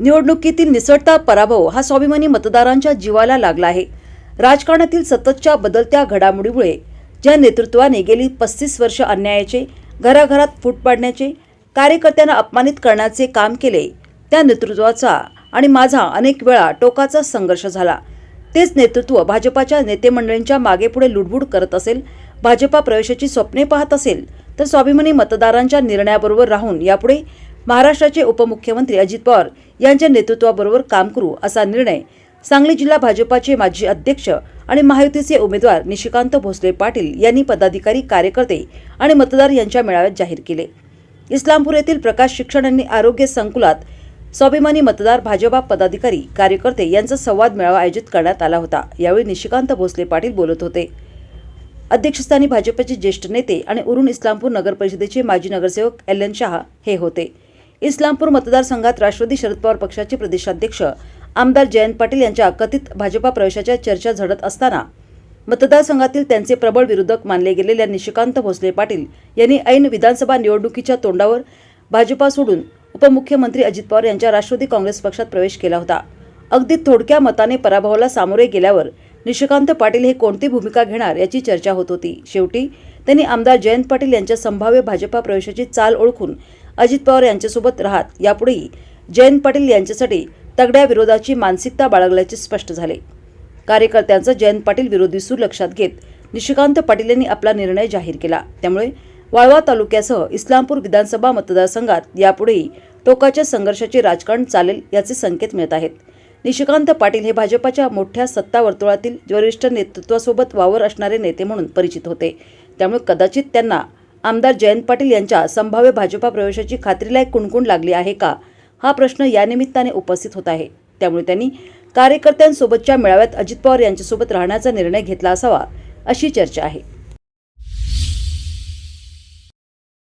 निवडणुकीतील निसटता पराभव हा स्वाभिमानी मतदारांच्या जीवाला लागला आहे. राजकारणातील सततच्या बदलत्या घडामोडीमुळे ज्या नेतृत्वाने गेली पस्तीस वर्ष अन्यायाचे घराघरात फूट पाडण्याचे कार्यकर्त्यांना अपमानित करण्याचे काम केले त्या नेतृत्वाचा आणि माझा अनेक वेळा टोकाचा संघर्ष झाला. तेच नेतृत्व भाजपाच्या नेतेमंडळींच्या मागेपुढे लुडबुड करत असेल भाजपा प्रवेशाची स्वप्ने पाहत असेल तर स्वाभिमानी मतदारांच्या निर्णयाबरोबर राहून यापुढे महाराष्ट्राचे उपमुख्यमंत्री अजित पवार यांच्या नेतृत्वाबरोबर काम करू असा निर्णय सांगली जिल्हा भाजपाचे माजी अध्यक्ष आणि महायुतीचे उमेदवार निशिकांत भोसले पाटील यांनी पदाधिकारी कार्यकर्ते आणि मतदार यांच्या मेळाव्यात जाहीर केले. इस्लामपूर येथील प्रकाश शिक्षण आणि आरोग्य संकुलात स्वाभिमानी मतदार भाजपा पदाधिकारी कार्यकर्ते यांचा संवाद मेळावा आयोजित करण्यात आला होता. यावेळी निशिकांत भोसले पाटील बोलत होते. अध्यक्षस्थानी भाजपचे ज्येष्ठ नेते आणि उरुण इस्लामपूर नगर परिषदेचे माजी नगरसेवक एल एन शाह हे होते. इस्लामपूर मतदारसंघात राष्ट्रवादी शरद पवार पक्षाचे प्रदेशाध्यक्ष आमदार जयंत पाटील यांच्या कथित भाजपा प्रवेशाच्या चर्चा झडत असताना मतदारसंघातील त्यांचे प्रबळ विरोधक मानले गेलेल्या निशिकांत भोसले पाटील यांनी ऐन विधानसभा निवडणुकीच्या तोंडावर भाजपा सोडून उपमुख्यमंत्री अजित पवार यांच्या राष्ट्रवादी काँग्रेस पक्षात प्रवेश केला होता. अगदी थोडक्या मताने पराभवाला सामोरे गेल्यावर निशिकांत पाटील हे कोणती भूमिका घेणार याची चर्चा होत होती. शेवटी त्यांनी आमदार जयंत पाटील यांच्या संभाव्य भाजपा प्रवेशाची चाल ओळखून अजित पवार यांच्यासोबत राहत. यापुढेही जयंत पाटील यांच्यासाठी तगड्या विरोधाची मानसिकता बाळगल्याचे स्पष्ट झाले. कार्यकर्त्यांचा जयंत पाटील विरोधी सूर लक्षात घेत निशिकांत पाटील यांनी आपला निर्णय जाहीर केला. त्यामुळे वाळवा तालुक्यासह इस्लामपूर विधानसभा मतदारसंघात यापुढेही टोकाच्या संघर्षाचे राजकारण चालेल याचे संकेत मिळत आहेत. निशिकांत पाटील हे भाजपाच्या मोठ्या सत्ता वर्तुळातील ज्येष्ठ नेतृत्वासोबत वावर असणारे नेते म्हणून परिचित होते. त्यामुळे कदाचित त्यांना आमदार जयंत पाटील यांच्या संभाव्य भाजपा प्रवेशाची खात्रीलायक कुणकुण लागली आहे का? हा प्रश्न यानिमित्ताने उपस्थित होत आहे. त्यामुळे त्यांनी कार्यकर्त्यांसोबतच्या मेळाव्यात अजित पवार यांच्यासोबत राहण्याचा निर्णय घेतला असावा अशी चर्चा आहे.